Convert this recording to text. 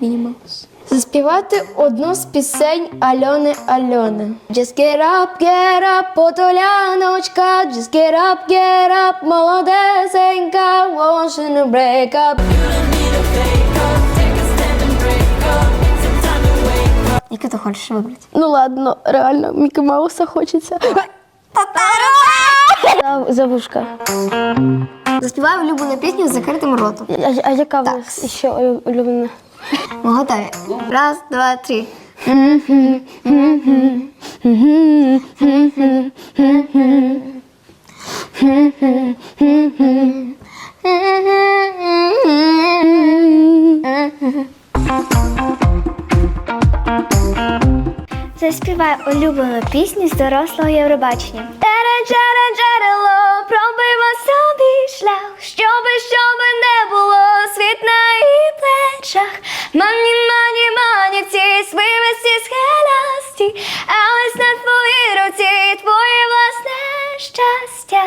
Мінімаус. Заспівати одну з пісень Альони Альони. Just get up, get up, потоляночка. Just get up, get up, молодесенька. Want to break up. Яке ти хочеш вибрати? Ну ладно, реально, Мікі Мауса хочеться. За- Завушка. Заспівай улюблену пісню з закритим ротом. А, а яка у вас ще улюблена? Ми готові. Раз, два, три. Заспівай улюблену пісню з дорослого Євробачення. Мані, мані, мані, ці свивисті схилясті, але на твоїй руці твоє власне щастя.